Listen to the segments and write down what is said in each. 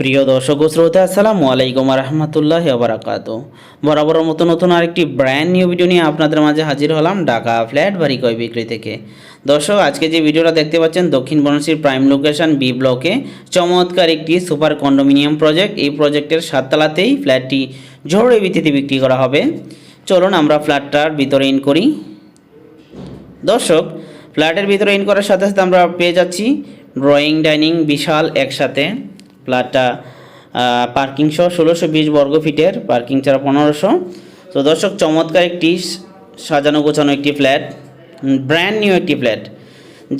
প্রিয় দর্শক শ্রোতা, আসসালামু আলাইকুম রহমতুল্লাহ বারাকাত বরাবর মতো নতুন আরেকটি ব্র্যান্ড নিউ ভিডিও নিয়ে আপনাদের মাঝে হাজির হলাম ঢাকা ফ্ল্যাট বাড়ি ক্রয় বিক্রি থেকে। দর্শক, আজকে যে ভিডিওটা দেখতে পাচ্ছেন, দক্ষিণ বনশ্রীর প্রাইম লোকেশন বি ব্লকে চমৎকার একটি সুপার কন্ডোমিনিয়াম প্রজেক্ট এই প্রজেক্টের সাততলাতেই ফ্ল্যাটটি ঝড়ে ভিত্তিতে বিক্রি করা হবে। চলুন আমরা ফ্ল্যাটটার ভিতরে ইন করি। দর্শক ফ্ল্যাটের ভিতরে ইন করার সাথে সাথে আমরা পেয়ে যাচ্ছি ড্রয়িং ডাইনিং বিশাল একসাথে। ফ্ল্যাটটা পার্কিং সহ ষোলোশো বিশ বর্গ ফিটের পার্কিং ছাড়া পনেরোশো। তো দর্শক, চমৎকার একটি সাজানো গোছানো একটি ফ্ল্যাট ব্র্যান্ড নিউ একটি ফ্ল্যাট।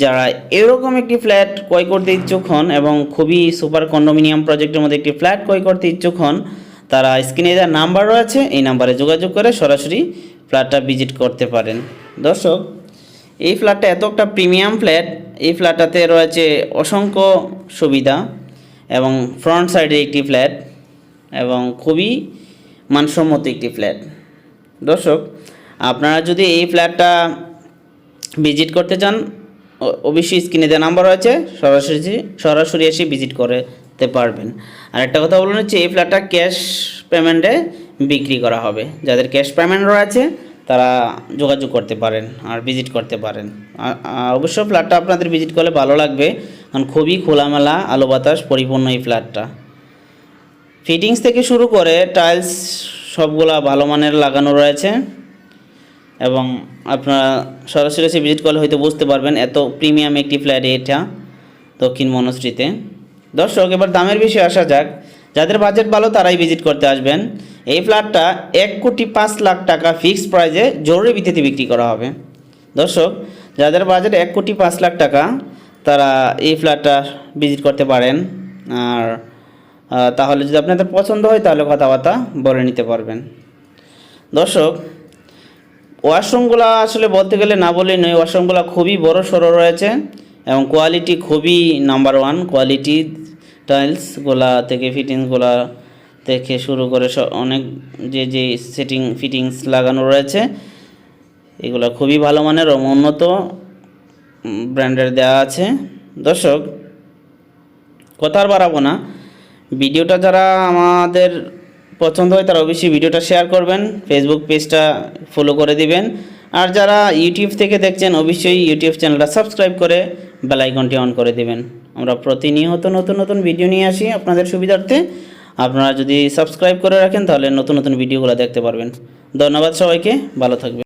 যারা এরকম একটি ফ্ল্যাট ক্রয় করতে ইচ্ছুক হন এবং খুবই সুপার কন্ডোমিনিয়াম প্রজেক্টের মধ্যে একটি ফ্ল্যাট ক্রয় করতে ইচ্ছুক হন, তারা স্ক্রিনে যা নাম্বার রয়েছে, এই নাম্বারে যোগাযোগ করে সরাসরি ফ্ল্যাটটা ভিজিট করতে পারেন। দর্শক, এই ফ্ল্যাটটা এত একটা প্রিমিয়াম ফ্ল্যাট, এই ফ্ল্যাটটাতে রয়েছে অসংখ্য সুবিধা। এবং ফ্রন্ট সাইডে একটি ফ্ল্যাট এবং খুবই মানসম্মত একটি ফ্ল্যাট দর্শক, আপনারা যদি এই ফ্ল্যাটটা ভিজিট করতে চান অবশ্যই স্ক্রিনে দেওয়া নাম্বার রয়েছে, সরাসরি সরাসরি এসে ভিজিট করতে পারবেন। আর একটা কথা বলুন হচ্ছে এই ফ্ল্যাটটা ক্যাশ পেমেন্টে বিক্রি করা হবে। যাদের ক্যাশ পেমেন্ট রয়েছে, তারা যোগাযোগ করতে পারেন আর ভিজিট করতে পারেন। অবশ্য ফ্ল্যাটটা আপনাদের ভিজিট করলে ভালো লাগবে। কারণ খুবই খোলামেলা আলো বাতাস পরিপূর্ণ এই ফ্ল্যাটটা। ফিটিংস থেকে শুরু করে টাইলস সবগুলা ভালো মানের লাগানো রয়েছে এবং আপনারা সরাসরি এসে ভিজিট করলে হয়তো বুঝতে পারবেন এত প্রিমিয়াম একটি ফ্ল্যাট এটা দক্ষিণ মনশ্রীতে। দর্শক, এবার দামের বিষয়ে আসা যাক। যাদের বাজেট ভালো তারাই ভিজিট করতে আসবেন। এই ফ্ল্যাটটা এক কোটি পাঁচ লাখ টাকা ফিক্সড প্রাইজে জরুরি ভিত্তিতে বিক্রি করা হবে। দর্শক, যাদের বাজেট এক কোটি পাঁচ লাখ টাকা তারা এই ফ্ল্যাটটা ভিজিট করতে পারেন। আর তাহলে যদি আপনাদের পছন্দ হয়, তাহলে কথাবার্তা বলে নিতে পারবেন। দর্শক, ওয়াশরুমগুলো আসলে বলতে গেলে না বলেই নয়, ওয়াশরুমগুলো খুবই বড় সড়ো রয়েছে এবং কোয়ালিটি খুবই নাম্বার ওয়ান কোয়ালিটি টাইলসগুলা থেকে ফিটিংসগুলা থেকে শুরু করে অনেক যে যে সেটিং ফিটিংস লাগানো রয়েছে, এগুলো খুবই ভালো মানের এবং উন্নত। ব্র্যান্ডের দেওয়া আছে। দর্শক, কথা আর বাড়াবো না। ভিডিওটা যারা আমাদের পছন্দ হয়, তারা অবশ্যই ভিডিওটা শেয়ার করবেন ফেসবুক পেজটা ফলো করে দিবেন। আর যারা ইউটিউব থেকে দেখছেন, অবশ্যই ইউটিউব চ্যানেলটা সাবস্ক্রাইব করে বেল আইকনটি অন করে দিবেন। আমরা প্রতিনিয়ত নতুন নতুন ভিডিও নিয়ে আসি আপনাদের সুবিধার্থে। আপনারা যদি সাবস্ক্রাইব করে রাখেন, তাহলে নতুন নতুন ভিডিওগুলো দেখতে পারবেন। ধন্যবাদ সবাইকে, ভালো থাকবেন।